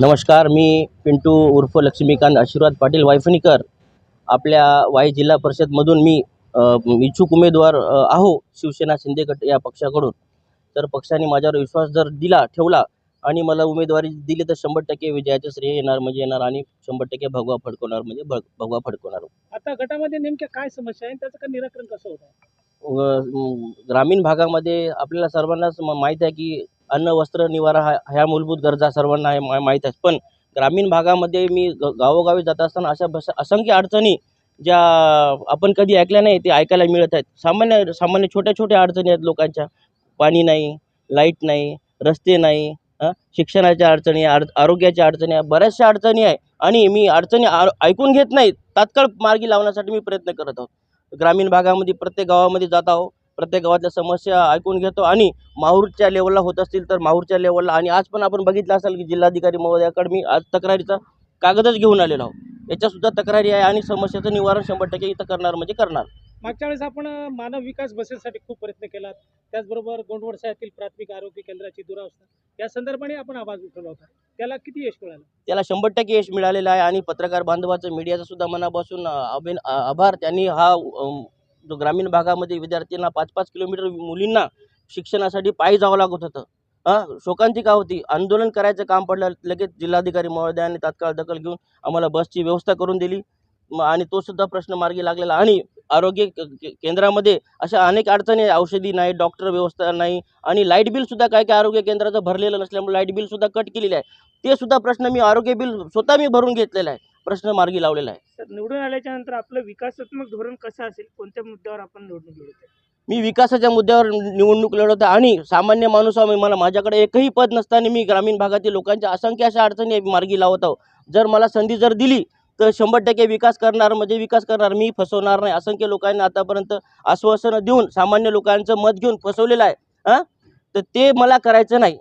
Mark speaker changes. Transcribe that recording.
Speaker 1: नमस्कार मी पिंटू उर्फ लक्ष्मीकांत आशीर्वाद पाटील वायफणीकर. आपल्या वाई जिल्हा परिषदमधून मी इच्छुक उमेदवार आहो शिवसेना शिंदे गट या पक्षाकडून. तर पक्षाने माझ्यावर विश्वास जर दिला ठेवला आणि मला उमेदवारी दिली तर शंभर टक्के विजयाचं श्रेय येणार म्हणजे येणार आणि शंभर टक्के भगवा फडकवणार म्हणजे भग भगवा फडकवणार.
Speaker 2: आता गटामध्ये नेमक्या काय समस्या आहे? त्याचं काय निराकरण कसं होत
Speaker 1: ग्रामीण भागामध्ये आपल्याला सर्वांनाच माहीत आहे की अन्न वस्त्र निवारा हा ह्या मूलभूत गरजा सर्वांना आहे मा- माहीत आहेत. पण ग्रामीण भागामध्ये मी ग गावोगावी जात असताना अशा बस असंख्य अडचणी ज्या आपण कधी ऐकल्या नाही ते ऐकायला मिळत आहेत. सामान्य सामान्य छोट्या छोट्या अडचणी आहेत लोकांच्या. पाणी नाही लाइट नाही रस्ते नाही हं? शिक्षणाच्या अडचणी आड आरोग्याच्या अडचणी आहे बऱ्याचशा अडचणी आहे आणि मी अडचणी आ ऐकून घेत नाही तात्काळ मार्गी लावण्यासाठी मी प्रयत्न करत आहोत. ग्रामीण भागामध्ये प्रत्येक गावामध्ये जात आहो प्रत्येक गावातल्या समस्या ऐकून घेतो आणि माहूरच्या लेवलला होत असतील तर माहूरच्या लेवलला आणि आज पण आपण बघितलं असेल की जिल्हाधिकारी महोदयाकडे मी आज तक्रारीचा कागदच घेऊन आलेलो आहो याच्यासुद्धा तक्रारी आहे आणि समस्याचं निवारण शंभर टक्के इथं करणार म्हणजे करणार.
Speaker 2: मागच्या वेळेस आपण मानव विकास बसेसाठी खूप प्रयत्न केला त्याचबरोबर गोंडवडसा येथील प्राथमिक आरोग्य केंद्राची दुरावस्था. या संदर्भाने आपण आवाज उठवला होता. त्याला किती यश मिळालं?
Speaker 1: त्याला शंभर टक्के यश मिळालेलं आहे आणि पत्रकार बांधवाचं मीडियाचं सुद्धा मनापासून अभिन आभार. त्यांनी हा जो ग्रामीण भागामध्ये विद्यार्थ्यांना पाच पाच किलोमीटर मुलींना शिक्षणासाठी पायी जावं लागत होतं. हां? शोकांतिका होती? आंदोलन करायचं काम पडलं लगेच जिल्हाधिकारी महोदयाने तात्काळ दखल घेऊन आम्हाला बसची व्यवस्था करून दिली. आणि तो सुद्धा प्रश्न मार्गी लागलेला. आणि आरोग्य के- केंद्रामध्ये अशा अनेक अडचणी आहे. औषधी नाही डॉक्टर व्यवस्था नाही आणि लाइट बिलसुद्धा काय काय आरोग्य केंद्राचं भरलेलं नसल्यामुळे लाइट बिलसुद्धा कट केलेलं आहे. ते सुद्धा प्रश्न मी आरोग्य बिल स्वतः मी भरून घेतलेलं आहे. प्रश्न मार्गी लावलेला आहे.
Speaker 2: तर निवडून आल्याच्यानंतर आपलं विकासात्मक धोरण कसं असेल? कोणत्या मुद्द्यावर आपण निवडणूक लढवत आहे
Speaker 1: मी विकासाच्या मुद्द्यावर निवडणूक लढवतो आणि सामान्य माणूस आहे मला माझ्याकडे एकही पद नसताना मी ग्रामीण भागातील लोकांच्या असंख्य अशा अडचणी मार्गी लावत आहो. जर मला संधी जर दिली तर शंभर टक्के विकास करणार म्हणजे विकास करणार मी फसवणार नाही. असंख्य लोकांनी आतापर्यंत आश्वासनं देऊन सामान्य लोकांचं मत घेऊन फसवलेलं आहे हां तर ते मला करायचं नाही.